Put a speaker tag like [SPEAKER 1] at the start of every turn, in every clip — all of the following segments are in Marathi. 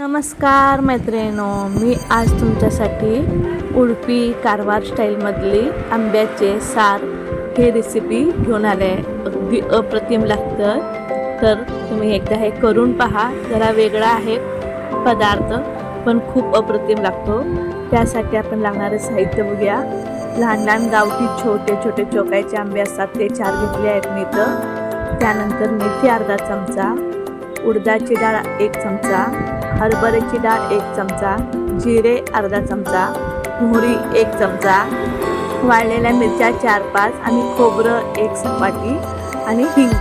[SPEAKER 1] नमस्कार मैत्रिणो मी आज तुमच्यासाठी उडपी कारवार स्टाईलमधली आंब्याचे सार हे रेसिपी घेऊन आले आहे. अगदी अप्रतिम लागतं. तर तुम्ही एकदा हे करून पहा. जरा वेगळा आहे पदार्थ पण खूप अप्रतिम लागतो. त्यासाठी आपण लागणारे साहित्य बघूया. लहान लहान गावठी छोटे छोटे चोकायचे आंबे असतात. ते चार घेतले आहेत मी तर त्यानंतर मेथी अर्धा चमचा उडदाची डाळ एक चमचा हरभऱ्याची डाळ एक चमचा जिरे अर्धा चमचा मोहरी एक चमचा वाळलेल्या मिरच्या चार पाच आणि खोबरं एक चपाटी आणि हिंग.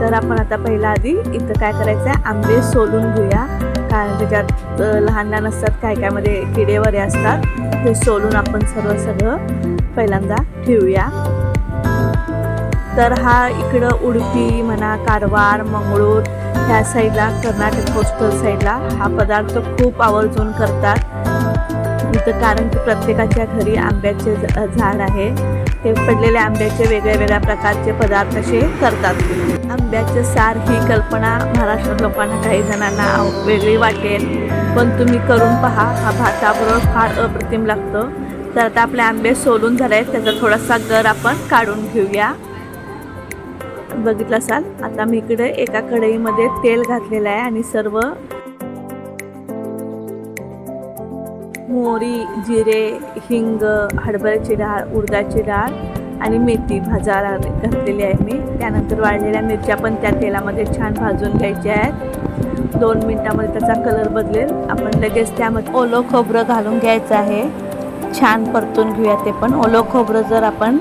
[SPEAKER 1] तर आपण आता पहिला आधी इथं काय करायचं आहे आंबे सोलून घेऊया. कारण त्याच्यात लहान लहान असतात काय काय मध्ये किडे असतात ते सोलून आपण सर्व सगळं पहिल्यांदा ठेवूया. तर हा इकडं उडपी म्हणा कारवार मंगळूर ह्या साईडला कर्नाटक कोस्टल साईडला हा पदार्थ खूप आवर्जून करतात. इथं कारण की प्रत्येकाच्या घरी आंब्याचे झाड आहे. ते पडलेल्या आंब्याचे वेगळ्या वेगळ्या प्रकारचे पदार्थ असे करतात. आंब्याचे सार ही कल्पना महाराष्ट्र लोकांना काही जणांना वेगळी वाटेल. पण तुम्ही करून पहा हा भाताबरोबर फार अप्रतिम लागतं. तर आता आपले आंबे सोलून झाले आहेत त्याचा थोडासा गर आपण काढून घेऊया. बघितलं असाल. आता मी इकडे एका कढईमध्ये तेल घातलेलं आहे आणि सर्व मोहरी जिरे हिंग हरभऱ्याची डाळ उडदाची डाळ आणि मेथी भाजायला घातलेली आहे मी. त्यानंतर वाळलेल्या मिरच्या पण त्या तेलामध्ये छान भाजून घ्यायच्या आहेत. दोन मिनटामध्ये त्याचा कलर बदलेल. आपण लगेच त्यामध्ये ओलं खोबरं घालून घ्यायचं आहे. छान परतून घेऊया ते पण. ओलं खोबरं जर आपण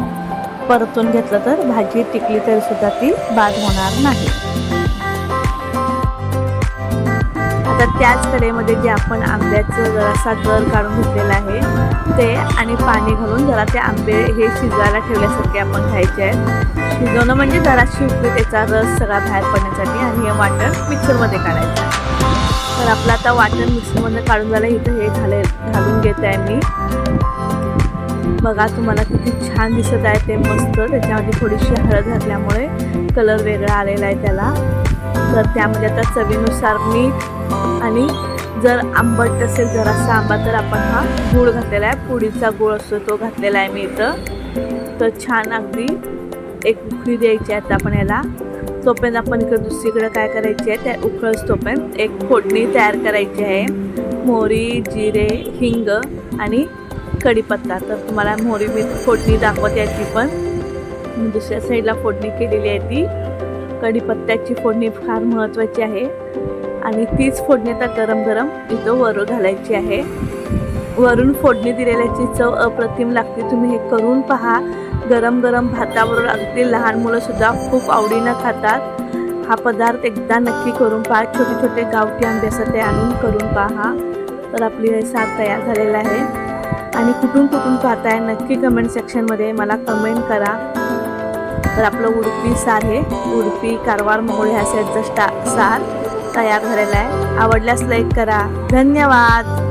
[SPEAKER 1] परतून घेतलं तर भाजी टिकली तरी सुद्धा ती बाद होणार नाही. आता त्याच कडेमध्ये जे आपण आंब्याचं जरासा गर काढून घेतलेला आहे ते आणि पाणी घालून जरा ते आंबे हे शिजवायला ठेवल्यासारखे आपण खायचे आहेत शिजवणं म्हणजे जरा शिजले त्याचा रस सगळा बाहेर पडण्यासाठी आणि हे वाटण मिक्सरमध्ये काढायचं आहे. तर आपलं आता वाटण मिक्सरमध्ये काढून झालं इथं हे घाले घालून घेत आहे मी. बघा तुम्हाला किती छान दिसत आहे ते मस्त. त्याच्यामध्ये थोडीशी हळद घातल्यामुळे कलर वेगळा आलेला आहे त्याला. तर त्यामध्ये आता चवीनुसार मीठ आणि जर आंबट असेल जरासा आंबा तर आपण हा गूळ घातलेला आहे. पुडीचा गूळ असतो तो घातलेला आहे मी इथं. तर छान अगदी एक उकळी द्यायची आहे आता आपण याला. तोपर्यंत आपण इकडे दुसरीकडे काय करायची आहे त्या उकळस तोपर्यंत एक फोडणी तयार करायची आहे. मोहरी जिरे हिंग आणि कढीपत्ता तर तुम्हाला मोहरी मी फोडणी दाखवते आहे ती पण दुसऱ्या साईडला फोडणी केलेली आहे ती. कढीपत्त्याची फोडणी फार महत्त्वाची आहे. आणि तीच फोडणी आता गरम गरम इथं वरून घालायची आहे. वरून फोडणी दिलेल्याची चव अप्रतिम लागते. तुम्ही हे करून पहा. गरम गरम भाताबरोबर अगदी लहान मुलंसुद्धा खूप आवडीनं खातात. हा पदार्थ एकदा नक्की करून पहा. छोटे छोटे गावठी आंबे असं ते आणून करून पहा. तर आपली हे सार तयार झालेलं आहे. आणि कुठून कुठून पाहताय नक्की कमेंट सेक्शनमध्ये मला कमेंट करा. तर आपलं उडपी सार हे उडपी कारवार मोहोळ ह्या सेटचं स्टा सार तयार झालेला आहे. आवडल्यास लाईक करा. धन्यवाद!